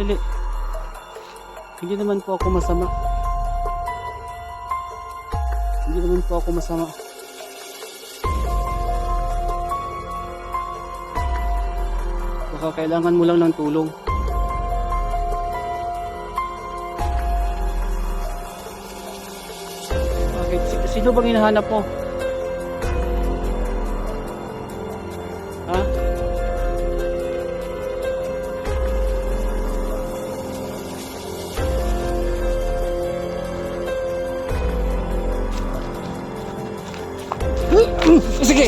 Dili. Hindi naman po ako masama. Hindi naman po ako masama. Baka kailangan mo lang ng tulong. Bakit? Si- Sino bang hinahanap mo?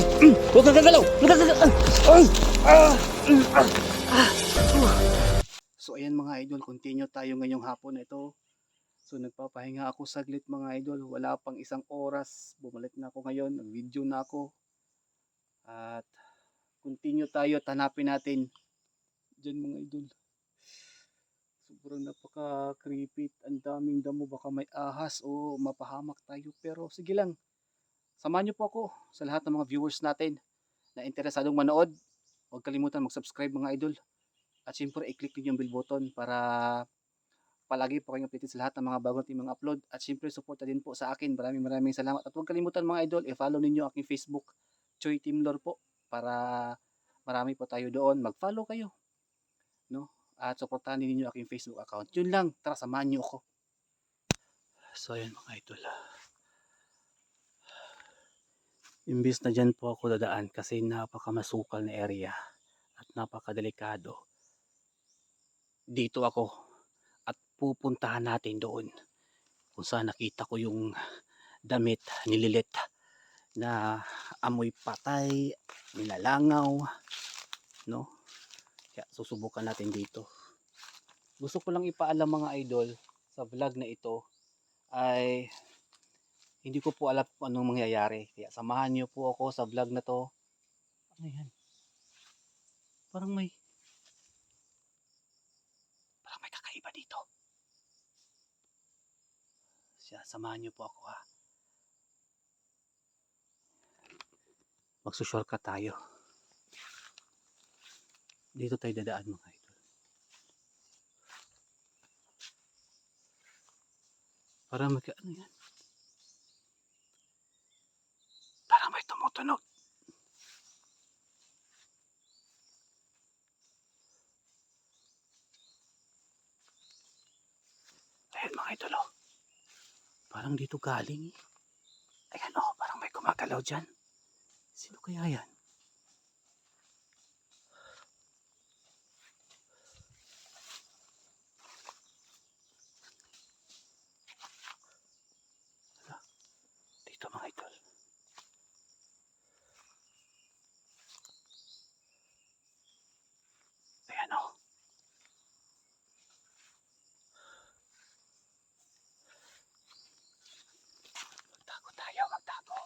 Kang gagalaw! Huwag kang! Ay! Ah! So ayan mga idol, continue tayo ngayong hapon ito. So nagpapahinga ako saglit mga idol. Wala pang isang oras. Bumalik na ako ngayon. Nag-video na ako. At continue tayo. Tanapin natin. Diyan mga idol. Sobrang napaka-creepy. Ang daming damo. Baka may ahas o mapahamak tayo. Pero sige lang. Samahan niyo po ako sa lahat ng mga viewers natin na interesadong manood. Huwag kalimutan mag-subscribe mga idol. At syempre, i-click niyo yung bell button para palagi po kayong updated sa lahat ng mga bagong ating mga upload. At syempre, suporta din po sa akin. Maraming maraming salamat. At huwag kalimutan mga idol, i-follow ninyo aking Facebook, Choi Timlor po, para marami po tayo doon. Mag-follow kayo. No? At suportahan din ninyo aking Facebook account. Yun lang. Tara, samahan niyo ako. So, ayan mga idol. Imbis na dyan po ako dadaan kasi napakamasukal na area at napakadelikado. Dito ako at pupuntahan natin doon kung saan nakita ko yung damit ni Lilit na amoy patay, nilalangaw, no? Kaya susubukan natin dito. Gusto ko lang ipaalam mga idol sa vlog na ito ay hindi ko po alam kung anong mangyayari. Kaya samahan niyo po ako sa vlog na to. Ano yan? Parang may parang may kakaiba dito. Siya, samahan niyo po ako ha. Magsushortcut tayo. Dito tayo dadaan mga idol. Para mag... Ano yan? Parang may tumutunog. Ayan mga idol oh. Parang dito galing eh. Ayan oh, parang may gumagalaw dyan. Sino kaya yan? Hala, Dito mga idol. Ayan o. Magtago tayo, magtago.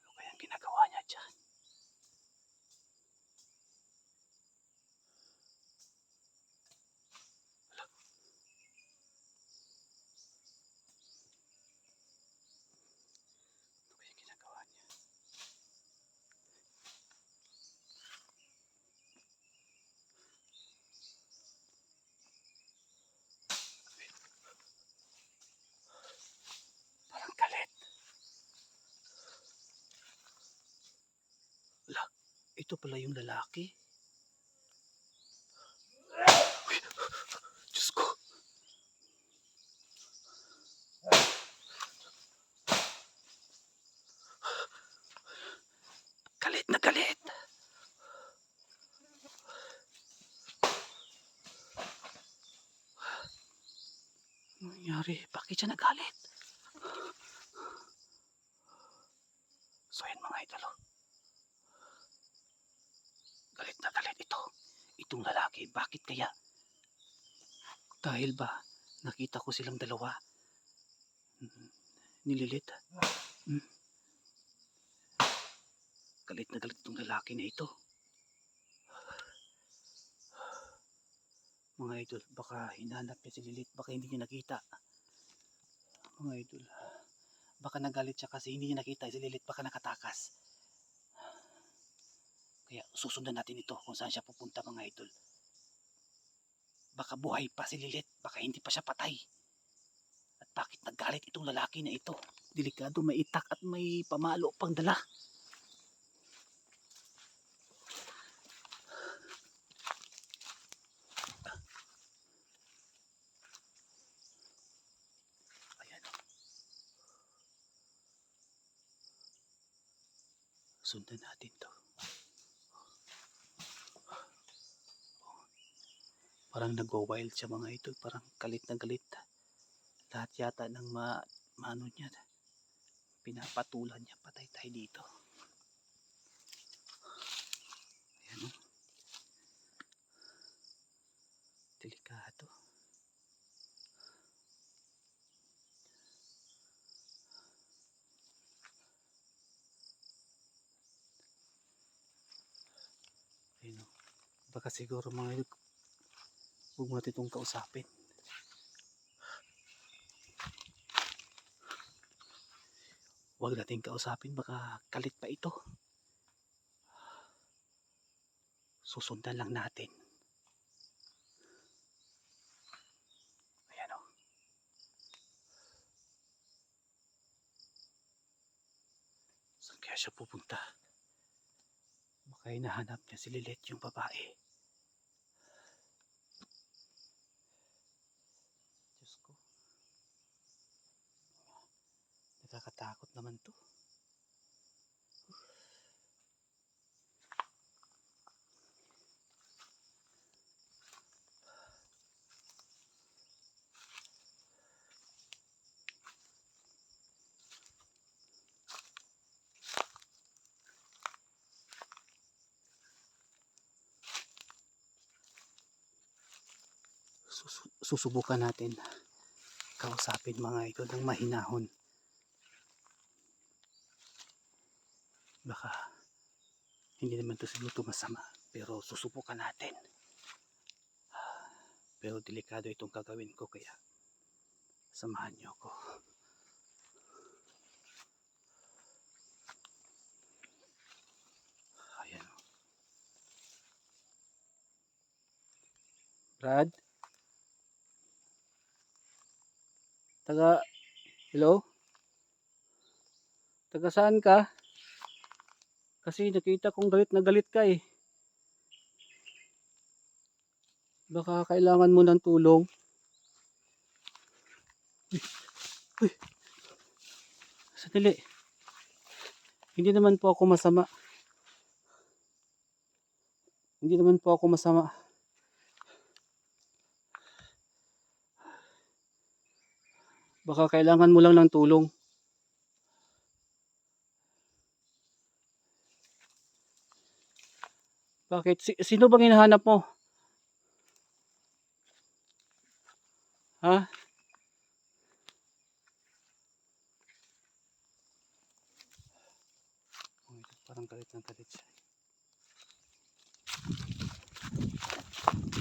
Ano kayang ginagawa niya dyan? Wala. Ano kayang ginagawa niya? Parang galit. Wala. Ito pala yung lalaki. Diyos ko. Galit na galit. Nangyari? Bakit siya nagalit? So yan mga idol. oh. Galit na galit ito. Itong lalaki. Bakit kaya? Dahil ba nakita ko silang dalawa. Mm, Nililit. Mm. Galit na galit itong lalaki na ito. Mga idol, baka hinanap niya si Lilit, baka hindi niya nakita. Mga idol, baka nagalit siya kasi hindi niya nakita si Lilit, baka nakatakas. Kaya susundan natin ito kung saan siya pupunta mga idol. Baka buhay pa si Lilit, baka hindi pa siya patay. At bakit naggalit itong lalaki na ito? Delikado, may itak at may pamalo pang dala. Sundan natin to. Parang nagwa-wild siya mga ito. Parang galit na galit. Lahat yata ng ma maano niya. Pinapatulan niya. Patay tayo dito. Ayan o. Delikado. Ayun o. Baka siguro mga ito huwag mo natin itong kausapin. Huwag natin kausapin, baka kalit pa ito. Susundan lang natin. Ayan o. Saan kaya siya pupunta? Baka hinahanap niya si Lilet yung babae. Diyos ko. Nakakatakot naman to. Susu- susubukan natin kausapin mga ito ng mahinahon. Baka hindi naman to siguro masama pero susubukan natin. Pero delikado itong gagawin ko kaya samahan niyo ako. Ayan. Brad? Taga, hello? Taga saan ka? Kasi nakita kong galit na galit ka eh. Baka kailangan mo ng tulong. Uy. Sandali. Hindi naman po ako masama. Hindi naman po ako masama. Baka kailangan mo lang ng tulong. Bakit? Si- sino bang hinahanap mo? Ha? Oh, parang galit ng galit siya.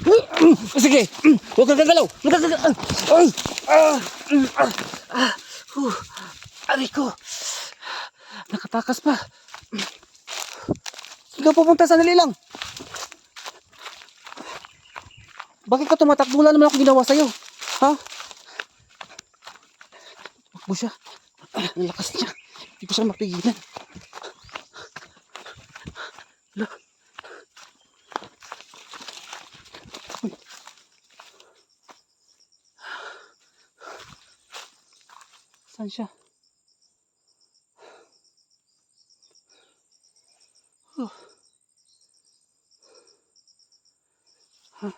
Sige! Huwag kang gagalaw! Ay! Ah! Ah! Huh! Aray ko! Nakatakas pa! Ka pupunta? Sandali lang! Bakit ka tumatakbo? Wala naman ako ginawa sa'yo. Ha? Takbo siya. Ang lakas niya. Hindi ko siya mapigilan. Hala. Uy. Saan siya? Oh. Ha?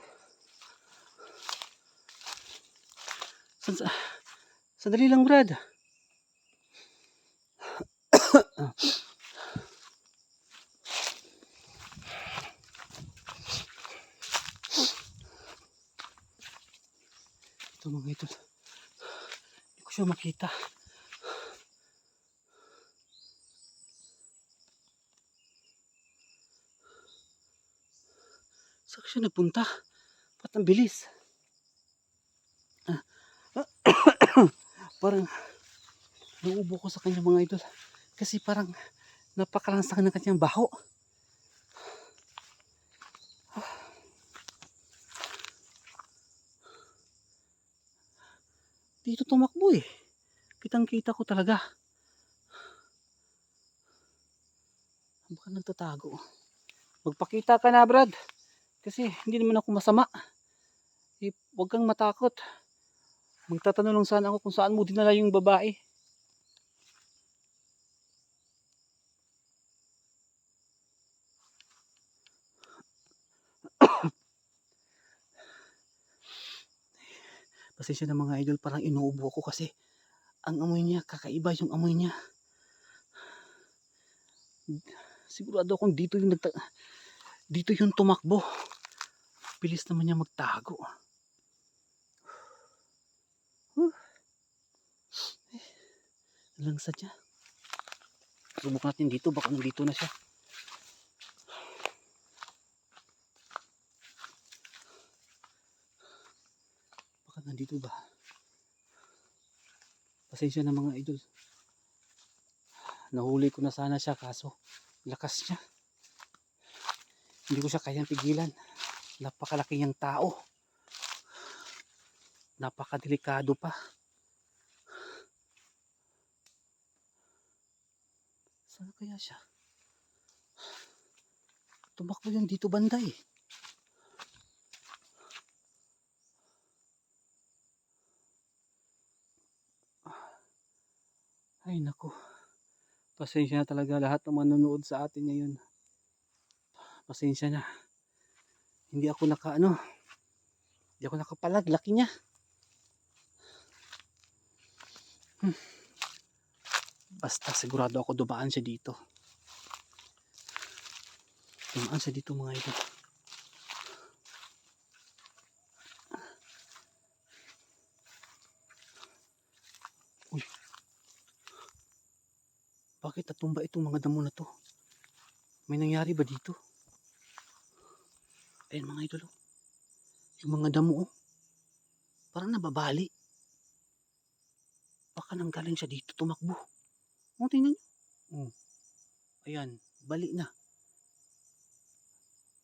San, sa, sandali lang, Brad. Ito mga idol. Hindi ko siya makita. Saan siya nagpunta? Ba't ang bilis? parang nauubo ko sa kanya mga idol. Kasi parang napakalansak ng kanyang baho. Dito tumakbo eh. Kitang kita ko talaga. Baka nagtatago. Magpakita ka na brad. Kasi hindi naman ako masama. Eh, huwag kang matakot. Magtatanong lang sana ako kung saan mo dinala yung babae. Pasensya na mga idol, parang inuubo ako kasi ang amoy niya, kakaiba yung amoy niya. Sigurado akong dito yung dito yung tumakbo. Bilis naman niya magtago. Huh. Eh, Lang sadya. Subukan natin dito, baka nandito na siya. Baka nandito ba? Pasensya na mga idol. Nahuli ko na sana siya kaso lakas niya. Hindi ko siya kayang pigilan. Napakalaki niyang tao. Napakadelikado pa. Saan kaya siya? Tumakbo yan dito banda eh. Ay nako. Pasensya na talaga lahat ng manonood sa atin ngayon. Pasensya na. Hindi ako naka ano. Hindi ako nakapalag. Laki niya. Hmm. Basta sigurado ako dumaan siya dito. Dumaan siya dito mga ito. Uy. Bakit natumba itong mga damo na to? May nangyari ba dito? Ayan mga idol. oh. Yung mga damo oh. Parang nababali. Baka nanggaling siya dito tumakbo. O, tingnan nyo. Oh. Ayan, bali na.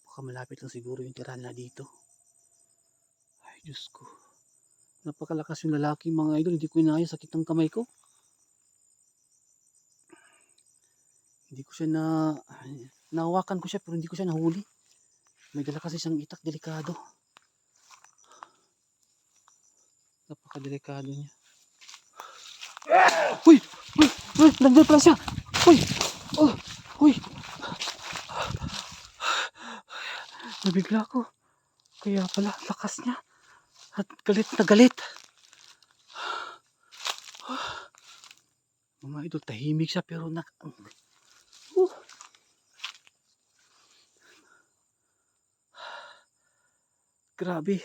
Baka malapit lang siguro yung tirahan dito. Ay, Diyos ko. Napakalakas yung lalaki mga idol. Hindi ko inaya sakit ng kamay ko. Hindi ko siya na... Nahawakan ko siya pero hindi ko siya nahuli. May dala kasi siyang itak. Delikado. Napakadelikado niya. Uy! Uy! Uy! Nandiyan pala siya! Uy! Oh! Uy! Nabigla ko. Kaya pala, lakas niya. At galit na galit. Mga idol, tahimik siya pero nak... Uh. Grabe.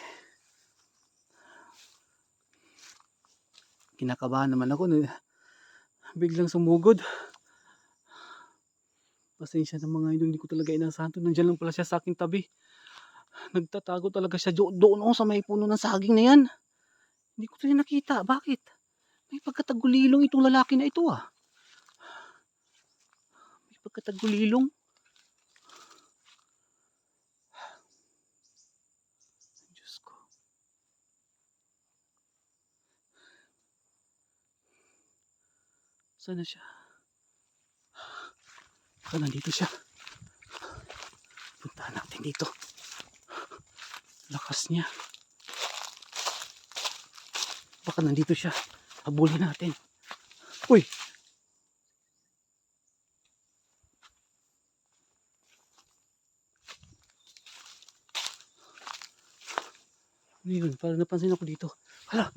Kinakabahan naman ako. Biglang sumugod. Pasensya na mga idol, hindi ko talaga inasahan to. Nandiyan lang pala siya sa aking tabi. Nagtatago talaga siya do- doon oh, sa may puno ng saging na yan. Hindi ko talaga nakita. Bakit? May pagkatagulilong itong lalaki na ito ah. May pagkatagulilong. Saan na siya? Baka nandito siya. Puntahan natin dito. Lakas niya. Baka nandito siya. Habulin natin. Uy! Ano yun? Parang napansin ako dito. Hala!